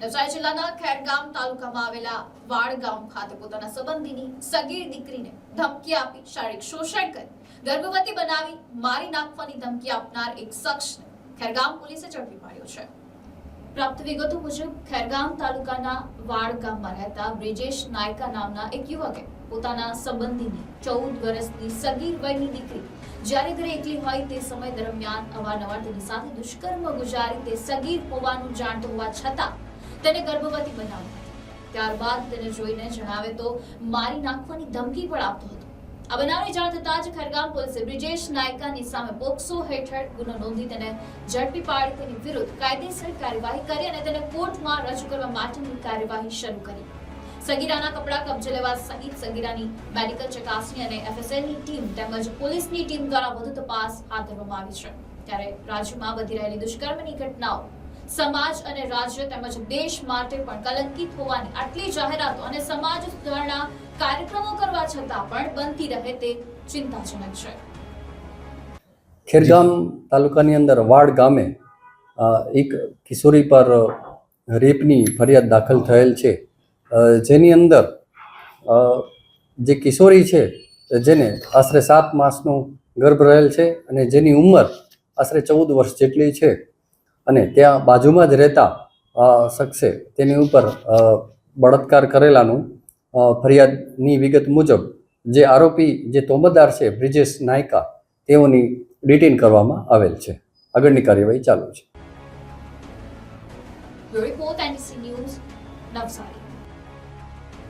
નવસારી જિલ્લાના ખેરગામ તાલુકામાં આવેલા વાડ ખાતે પોતાના સંબંધીની સગીર દીકરીને ધમકી આપી શારીરિક શોષણ કરી. ગર્ભવતી બનાવી મારી નાખવાની ધમકી આપનાર એક શખ્સને ખેરગામ પોલીસે ઝડપી પાડ્યો છે. પ્રાપ્ત વિગતો મુજબ ખેરગામ તાલુકાના વાડ ગામમાં રહેતા બ્રિજેશ નાયકા નામના એક યુવકે પોતાના સંબંધીની ચૌદ વર્ષની સગીર વયની દીકરી જ્યારે ઘરે એકલી હોય તે સમય દરમિયાન અવારનવાર તેની સાથે દુષ્કર્મ ગુજારી તે સગીર હોવાનું જાણતો હોવા છતાં તેને ગર્ભવતી બનાવી ત્યારબાદ તેને જોઈને જણાવે તો, મારી નાખવાની ધમકી પણ આપતો હતો. આ બનાવની જાણ થતાં જ ખરગામ પોલીસે બ્રિજેશ નાયકાની સામે પોક્સો હેઠળ ગુનો નોંધી તેને ઝડપી પાડી તેની વિરુદ્ધ કાયદેસર કાર્યવાહી કરી અને તેને કોર્ટમાં રજૂ કરવા માટેની કાર્યવાહી શરૂ કરી. સગીરાના કપડાં કબજે લેવા સહિત સગીરાની મેડિકલ ચકાસણી અને એફએસએલની ટીમ તેમજ પોલીસની ટીમ દ્વારા વધુ તપાસ હાથ ધરવામાં આવી છે. ત્યારે રાજ્યમાં વધી રહેલી દુષ્કર્મની ઘટનાઓ સમાજ અને રાજ્ય તેમજ દેશ માટે પણ કલંકિત હોવાની આટલી જાહેરાતો અને સમાજ સુધારણા કાર્યક્રમો કરવા છતાં પણ બનતી રહે તે ચિંતાજનક છે. ખેરગામ તાલુકાની અંદર વાડ ગામે એક કિશોરી પર રેપની ફરિયાદ દાખલ થયેલ છે. જેની અંદર જે કિશોરી છે, જેને આશરે સાત માસનો ગર્ભ રહેલ છે અને જેની ઉંમર આશરે ચૌદ વર્ષ જેટલી છે. અને ત્યાં બાજુમાં જ રહેતા શખ્સે તેની ઉપર બળાત્કાર કરેલાનું ફરિયાદની વિગત મુજબ જે આરોપી, જે તોમતદાર છે, બ્રિજેશ નાયકા, તેઓની ડિટેન કરવામાં આવેલ છે. આગળની કાર્યવાહી ચાલુ છે. Report NDC news Navsari